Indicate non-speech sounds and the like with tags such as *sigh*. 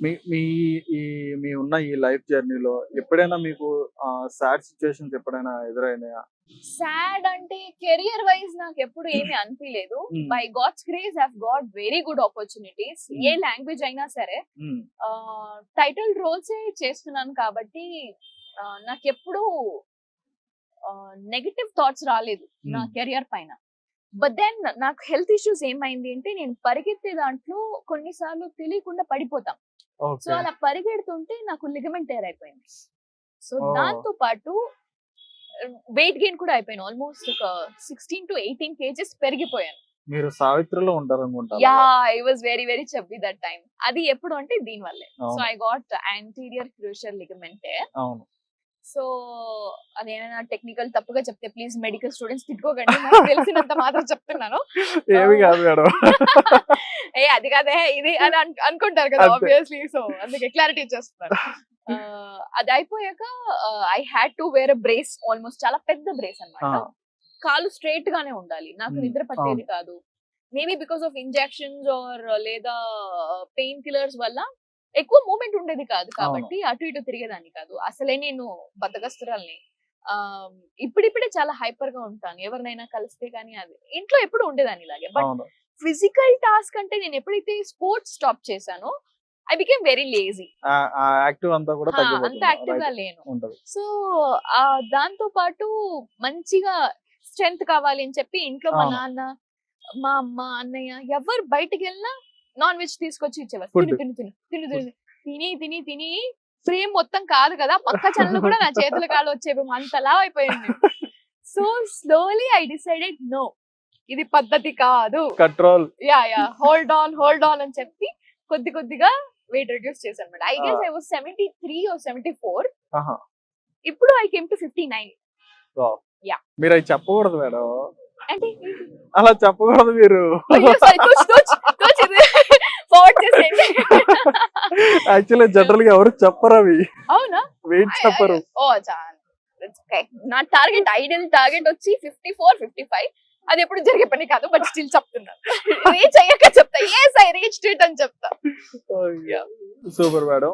మీ మీ ఈ మీ ఉన్న ఈ లైఫ్ జర్నీలో ఎప్పుడైనా మీకు సాడ్ సిచ్యువేషన్స్ ఎప్పుడైనా ఎదురైనాయా? సాడ్ అంటే కెరియర్ వైజ్ నాకు ఎప్పుడు ఏమీ *clears throat* అనిపించలేదు. By God's grace have got very good opportunities. A language అయినా సరే. టైటిల్ రోల్స్ చేస్తున్నాను కాబట్టి నాకు ఎప్పుడు నెగటివ్ థాట్స్ రాలేదు నా. కెరియర్ పైన. బట్ దెన్ నాకు హెల్త్ ఇష్యూస్ ఏమైంది అంటే నేను పరిగెత్తే దాంట్లో కొన్నిసార్లు తెలియకుండా పడిపోతాం. సో అలా పరిగెడుతుంటే నాకు లిగమెంట్ టేర్ అయిపోయింది. సో. దాంతో పాటు వెయిట్ గెయిన్ కూడా అయిపోయాను ఆల్మోస్ట్ ఒక సిక్స్టీన్ టు ఎయిటీన్ కేజెస్ పెరిగిపోయాను. మీరు సావిత్రిలో ఉంటారు అనుకుంటారు yeah I was very very chubby that time అది ఎప్పుడు అంటే దీని వల్లే so. I got anterior cruciate ligament. అవును. సో అదేమైనా టెక్నికల్ తప్పుగా చెప్తే ప్లీజ్ మెడికల్ స్టూడెంట్స్ తిట్టుకోకండి. నాకు తెలిసినంత మాత్రం చెప్తున్నాను. *laughs* ఏమి కాదు మేడం. *laughs* ఏ అది కాదే ఇది అని అన్- అనుకుంటారు కదా. ఆబ్వియస్లీ సో అందుకే క్లారిటీ ఇచ్చేస్తున్నారు. *laughs* ఆ, అది అయిపోయాక I had to wear brace almost చాలా పెద్ద బ్రేస్ అన్నమాట. ఆ. కాలు స్ట్రైట్ గానే ఉండాలి. నాకు. నిద్ర పట్టేది కాదు. Maybe because of injections or లేదా పెయిన్ కిల్లర్స్ వల్ల ఎక్కువ మూమెంట్ ఉండేది కాదు కాబట్టి అటు ఇటు తిరిగేదాన్ని కాదు. అసలే నేను బద్దగస్తురాల్ని ఆ, ఇప్పుడిప్పుడే చాలా హైపర్గా ఉంటాను. ఎవరినైనా కలిస్తే కానీ అది ఇంట్లో ఎప్పుడు ఉండేదాన్ని ఇలాగే. బట్ ఫిజికల్ టాస్క్ అంటే నేను ఎప్పుడైతే స్పోర్ట్స్ స్టాప్ చేశానో I became very lazy. Active అంతా కూడా అంత తగ్గిపోతుంది యాక్టివ్గా. లేను. సో ఆ దాంతో పాటు మంచిగా స్ట్రెంగ్త్ కావాలి అని చెప్పి ఇంట్లో మా. నాన్న మా అమ్మ అన్నయ్య ఎవరు బయటికి వెళ్ళినా నాన్ వెజ్ తీసుకొచ్చి ఇచ్చేవారు. తిని తిని తిని తిని తిని. తిని తిని తిని ఫ్రేమ్ మొత్తం కాదు కదా పక్క చల్ల కూడా నా చేతుల కాళ్ళు వచ్చేవి అంతలా అయిపోయింది. So slowly I decided no ఇది పద్ధతి కాదు. Control yeah yeah hold on hold on అని చెప్పి కొద్ది కొద్దిగా వెయిట్ రిడ్యూస్ చేశాను అనమాట I guess I was seventy three seventy four ఇప్పుడు I came to fifty nine మీరు అవి చెప్పకూడదు మేడం. అంటే అలా చెప్పకూడదు మీరు. ఫార్వర్డ్ చేసేయండి. యాక్చువల్లీ జనరల్గా ఎవరు చెప్పరు అవి. అవునా? వెయిట్ చెప్పరు. ఓ నా టార్గెట్ ఐడియల్ టార్గెట్ వచ్చి ఫిఫ్టీ ఫోర్ ఫిఫ్టీ ఫైవ్ అది ఎప్పుడు జరిగే పని కాదు బట్ స్టిల్ చెప్తున్నాను రీచ్ అయ్యాక చెప్తా. ఎస్ ఐ రీచ్ ఇట్ అని చెప్తా. Super madam